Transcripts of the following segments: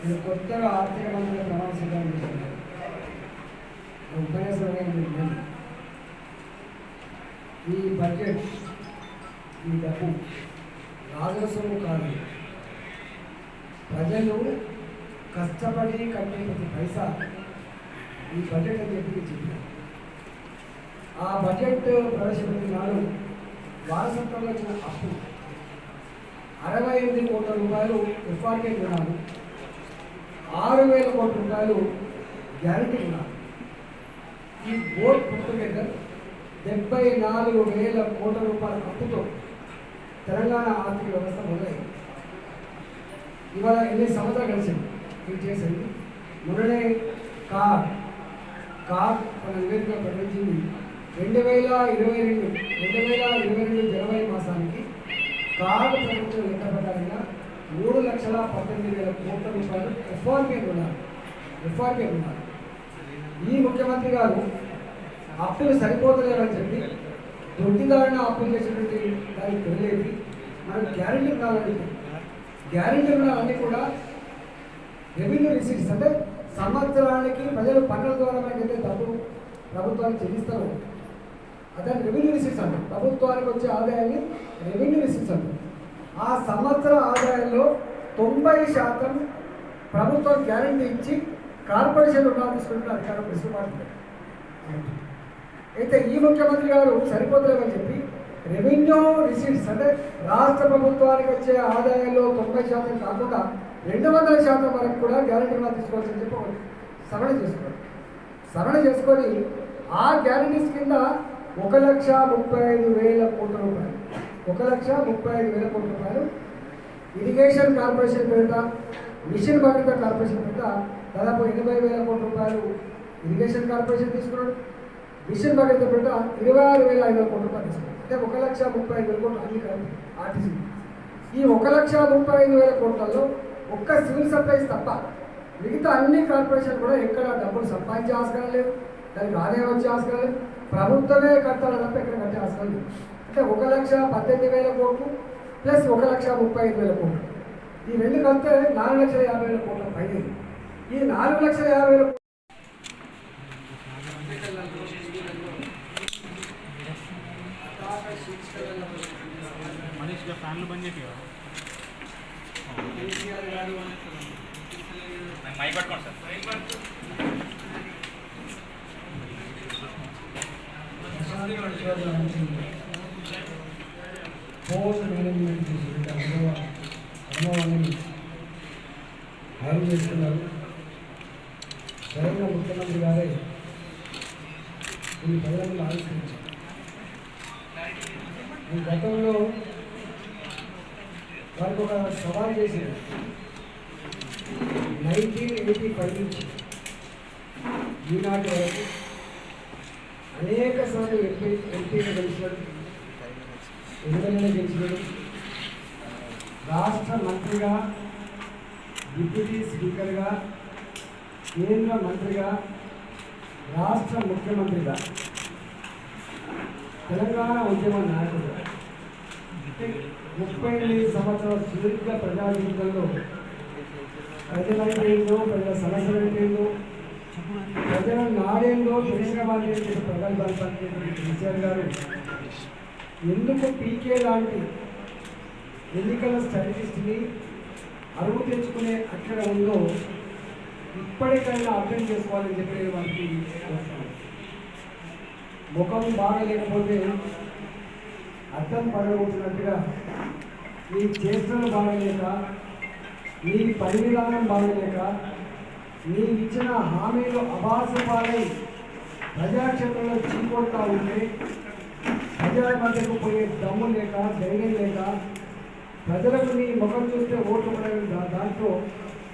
ఇది కొత్తగా ఆర్థిక మంత్రుల ప్రమాణ స్వీకారం చేశారు ఉపన్యాసం ఈ బడ్జెట్ ఈ డబ్బు రాజుల కాదు. ప్రజలు కష్టపడి కట్టే ప్రతి పైసా ఈ బడ్జెట్ అని చెప్పి చెప్పారు ఆ బడ్జెట్ ప్రవేశపెట్టిన నాడు వారసత్వంలో వచ్చిన అప్పు. అరవై ఎనిమిది కోట్ల రూపాయలు ఎఫ్ఆర్కే రుణాలు ఆరు వేల కోట్ల రూపాయలు గ్యారంటీ ఉన్నారు ఈ బోర్డ్ పుట్టుగెదర్ డెబ్బై నాలుగు వేల కోట్ల రూపాయల అప్పుతో తెలంగాణ ఆర్థిక వ్యవస్థ మొదలైంది. ఇవాళ ఎన్ని సంవత్సరాలు కలిసింది ఇది చేసింది? మొన్ననే కార్ కార్ మన నివేదిక ప్రకటించింది రెండు వేల ఇరవై రెండు రెండు వేల ఇరవై రెండు జనవరి మాసానికి కార్ ప్రకటించిన లెక్క ప్రకారంగా మూడు లక్షల పద్దెనిమిది వేల కోట్ల రూపాయలు ఎఫ్ఆర్పీ రుణాలు ఎఫ్ఆర్పీ రుణాలు. ఈ ముఖ్యమంత్రి గారు అప్పులు సరిపోతలేవని చెప్పి దొడ్డిదారుణ అప్పులు చేసినటువంటి దానికి తెలియదు మనకు గ్యారెంటీ రుణాలని గ్యారెంటీ రుణాలన్నీ కూడా రెవెన్యూ రిసీట్స్ అంటే సంవత్సరానికి ప్రజలు పన్నుల ద్వారా మనకి అయితే డబ్బులు ప్రభుత్వానికి చెల్లిస్తారు అదే రెవెన్యూ రిసీట్స్ అంటారు. ప్రభుత్వానికి వచ్చే ఆదాయాన్ని రెవెన్యూ రిసీట్స్ అంటారు. ఆ సంవత్సర ఆదాయంలో తొంభై శాతం ప్రభుత్వం గ్యారంటీ ఇచ్చి కార్పొరేషన్ రుణాలు తీసుకుంటున్న అధికారం వెసులుబాటు అయితే ఈ ముఖ్యమంత్రి గారు సరిపోతలేమని చెప్పి రెవెన్యూ రిసీట్స్ అంటే రాష్ట్ర ప్రభుత్వానికి వచ్చే ఆదాయంలో తొంభై శాతం కాకుండా రెండు వందల శాతం వరకు కూడా గ్యారంటీ రుణాలు తీసుకోవాల్సి చెప్పి సరణ సవరణ చేసుకోవాలి సవరణ చేసుకొని ఆ గ్యారంటీస్ కింద ఒక లక్ష ముప్పై ఐదు వేల కోట్ల రూపాయలు. ఒక లక్ష ముప్పై ఐదు వేల కోట్ల రూపాయలు ఇరిగేషన్ కార్పొరేషన్ పేరిట మిషన్ భద్రత కార్పొరేషన్ పేరిట దాదాపు ఎనభై వేల కోట్ల రూపాయలు ఇరిగేషన్ కార్పొరేషన్ తీసుకున్నాడు. మిషన్ భద్రత పేరిట ఇరవై ఆరు వేల ఐదు వేల కోట్ల రూపాయలు తీసుకున్నాడు. అంటే ఒక లక్ష ముప్పై ఐదు వేల కోట్లు అన్ని కలిపి ఆర్టీసీ. ఈ ఒక లక్ష ముప్పై ఐదు వేల కోట్లలో ఒక్క సివిల్ సప్లైస్ తప్ప మిగతా అన్ని కార్పొరేషన్ కూడా ఎక్కడ డబ్బులు సంపాదించే ఆస్కారం లేదు. దానికి ఆదాయం వచ్చే ఆస్కారం లేదు. ప్రభుత్వమే కట్టాలి తప్ప ఎక్కడ కట్టే ఆస్కారం లేదు. అంటే ఒక లక్ష పద్దెనిమిది వేల కోట్లు ప్లస్ ఒక లక్ష ముప్పై ఐదు వేల కోట్లు. ఈ రెండు కలిపితే నాలుగు లక్షల యాభై వేల కోట్ల పైన. ఈ నాలుగు లక్షల యాభై వేల మనీష్గా ఫ్యాన్లు బంద్ చేపి మైక్ పట్టుకోండి సార్. ఫోన్ మేనేజ్మెంట్ తీసుకుంటే అనుభవ అనుభవాన్ని హైర్ చేస్తున్నారు. స్వయంగా ముఖ్యమంత్రి గారే ఈ ప్రజలను ఆవిష్కరించారు. ఈ గతంలో వారికి ఒక సవాల్ చేసింది. నైన్టీన్ ఎయిటీ ఫైవ్ నుంచి ఈనాటి వరకు అనేక సార్లు ఎంపీ ఎంపీగా గెలిచినాడు ఎమ్మెల్యేగా గెలిచినాడు రాష్ట్ర మంత్రిగా డిప్యూటీ స్పీకర్గా కేంద్ర మంత్రిగా రాష్ట్ర ముఖ్యమంత్రిగా తెలంగాణ ఉద్యమ నాయకుడు ముప్పై ఎనిమిది సంవత్సరాల సుదీర్ఘ ప్రజా జీవితంలో ప్రజలంటే ప్రజల సమస్యలు అయిపోయిందో ప్రజల నాడేందో తెలిసిన వాళ్ళు చేసే ప్రగల్భాలు కేసీఆర్ గారు ఎందుకు పీకే లాంటి ఎన్నికల స్ట్రాటజిస్ట్ని అరువు తెచ్చుకునే అక్కడ ఉందో ఇప్పటికైనా అర్థం చేసుకోవాలని చెప్పి వారికి వాళ్ళకి ముఖం బాగలేకపోతే అర్థం పడగొట్టినట్టుగా నీ చేష్టలు బాగలేక నీ పని విధానం బాగలేక నీ ఇచ్చిన హామీలు అభాసపాలై ప్రజాక్షేత్రంలో చీకొడతా ఉంటే ప్రజల మధ్యకు పోయే దమ్ము లేక ధైర్యం లేక ప్రజలకు నీ ముఖం చూస్తే ఓట్లు పడే దాంట్లో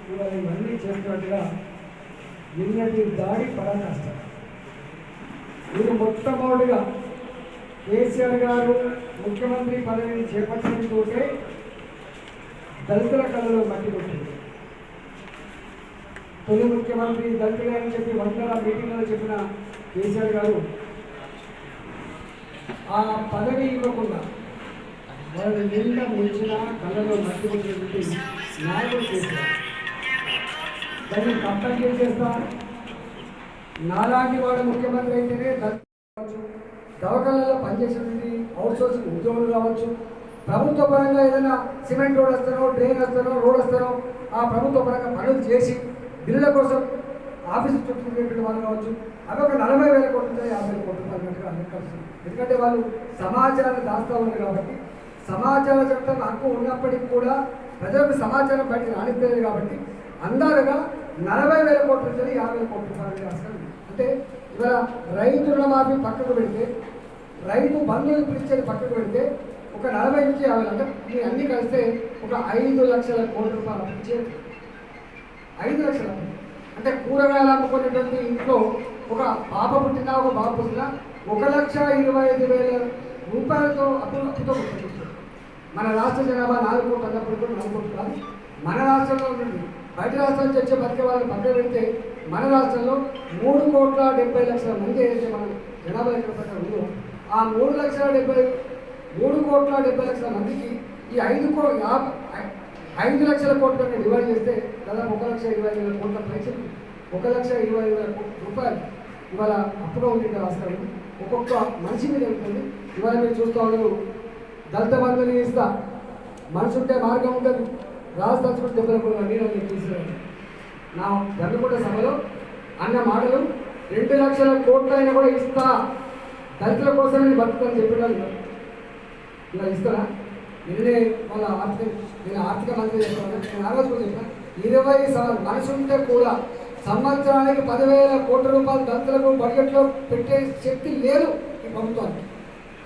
ఇవాళ ఇవన్నీ చేస్తున్నట్టుగా నిన్నటి దాడి పరాకాష్ట. ఇది మొట్టమొదటిగా కేసీఆర్ గారు ముఖ్యమంత్రి పదవిని చేపట్టడంతో దళితుల కళలో మట్టి కొట్టింది. తొలి ముఖ్యమంత్రి దళితులే అని చెప్పి వందల మీటింగ్లలో చెప్పిన కేసీఆర్ గారు ఆ పదవి ఇవ్వకుండా వాళ్ళు నిండా ముంచిన కళ్ళలో మట్టిపోయినటువంటి నాయకుడు కేసీఆర్ దాన్ని కంపెనీ చేసేస్తా నాలాంటి వాడు ముఖ్యమంత్రి అయితేనే దళితులు కావచ్చు దవాఖానాల్లో పనిచేసేటువంటి అవుట్ సోర్సింగ్ ఉద్యోగులు కావచ్చు ప్రభుత్వ పరంగా ఏదైనా సిమెంట్ రోడ్ వస్తారో డ్రైన్ వస్తారో రోడ్ వస్తారో ఆ ప్రభుత్వ పరంగా పనులు చేసి బిల్లుల కోసం ఆఫీసు చుట్టూ తిరిగేటువంటి వాళ్ళు కావచ్చు అవి ఒక నలభై వేల కోట్ల ఉంటాయి యాభై వేల కోట్లు అన్నట్టుగా అందరికీ ఎందుకంటే వాళ్ళు సమాచారాన్ని దాస్తూ ఉన్నారు కాబట్టి సమాచార చట్టం హక్కు ఉన్నప్పటికీ కూడా ప్రజలకు సమాచారం బయట రానిస్తలేదు కాబట్టి అందాలుగా నలభై వేల కోట్ల నుంచి యాభై వేల కోట్ల రూపాయలు అంటే ఇవాళ రైతు రుణమాఫీ పక్కకు పెడితే రైతు బంధువులు పిలిచేది పక్కకు పెడితే ఒక నలభై నుంచి యాభై అంటే మీ అన్ని కలిస్తే ఒక ఐదు లక్షల కోట్ల రూపాయలు అప్పించేది ఐదు లక్షల అంటే కూరగాయలు అమ్ముకునేటువంటి ఇంట్లో ఒక పాప పుట్టినా ఒక బాబు పుట్టినా ఒక లక్ష ఇరవై ఐదు వేల రూపాయలతో అప్పు అప్పుతో మన రాష్ట్ర జనాభా నాలుగు కోట్లు అన్నప్పుడు కూడా నాలుగు కోట్లు కాదు. మన రాష్ట్రంలో నుండి బయట రాష్ట్రం నుంచి వచ్చే బతికే వాళ్ళని పక్కన పెడితే మన రాష్ట్రంలో మూడు కోట్ల డెబ్బై లక్షల మంది ఏదైతే మన జనాభా ఎక్కడ ఉందో ఆ మూడు లక్షల డెబ్బై మూడు కోట్ల డెబ్బై లక్షల మందికి ఈ ఐదు కో యాభై ఐదు లక్షల కోట్లని డివైడ్ చేస్తే దాదాపు ఒక లక్ష ఇరవై ఐదు వేల కోట్ల పైసలు ఒక లక్ష ఇరవై ఐదు వేల రూపాయలు. ఇవాళ అప్పుగా ఉండే రాష్ట్రాలు ఒక్కొక్క మనిషి మీద ఉంటుంది. ఇవాళ మీరు చూస్తూ ఉన్నారు దళిత బంధుని ఇస్తా. మనసు ఉంటే మార్గం ఉంటుంది. రాజు తలుచుకుంటే దెబ్బలు కూడా నేను తీసుకురాను నా గంగకొండ సభలో అన్న మాటలు రెండు లక్షల కోట్లైనా కూడా ఇస్తా. దళితుల కోసం నేను బతుకుతాను చెప్పాను ఇలా ఇస్తారా? నిన్నే వాళ్ళ ఆర్థిక నేను ఆర్థిక మంత్రి చెప్పాను. నేను ఆ రోజు కూడా చెప్పాను ఇరవై సంవ- ఉంటే కూడా సంవత్సరానికి పదివేల కోట్ల రూపాయలు దళితులకు బడ్జెట్లో పెట్టే శక్తి లేదు ఈ ప్రభుత్వానికి.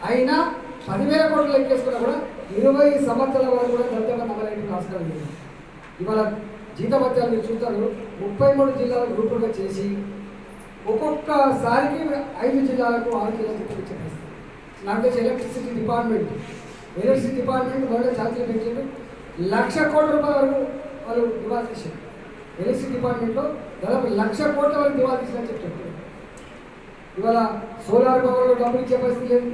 అయినా పదివేల కోట్లు లెక్కేసుకున్నా కూడా ఇరవై సంవత్సరాల వరకు కూడా దళిత నమ్మలేని ఆస్కారం లేదు. ఇవాళ జీతభత్యాలు మీరు చూస్తారు ముప్పై మూడు జిల్లాల గ్రూపులుగా చేసి ఒక్కొక్కసారికి ఐదు జిల్లాలకు ఆరు జిల్లాలకు చెప్పేస్తారు నాకు తెలిసి electricity department electricity department government ఛార్జీలు పెట్టారు లక్ష కోట్ల రూపాయల వరకు వాళ్ళు దివాళ తీశారు ఎలక్ట్రిసిటీ డిపార్ట్మెంట్లో దాదాపు లక్ష కోట్ల వరకు దివాళ తీసినట్టు చెప్తున్నారు. ఇవాళ సోలార్ పవర్లో డబ్బులు ఇచ్చే పరిస్థితి లేదు.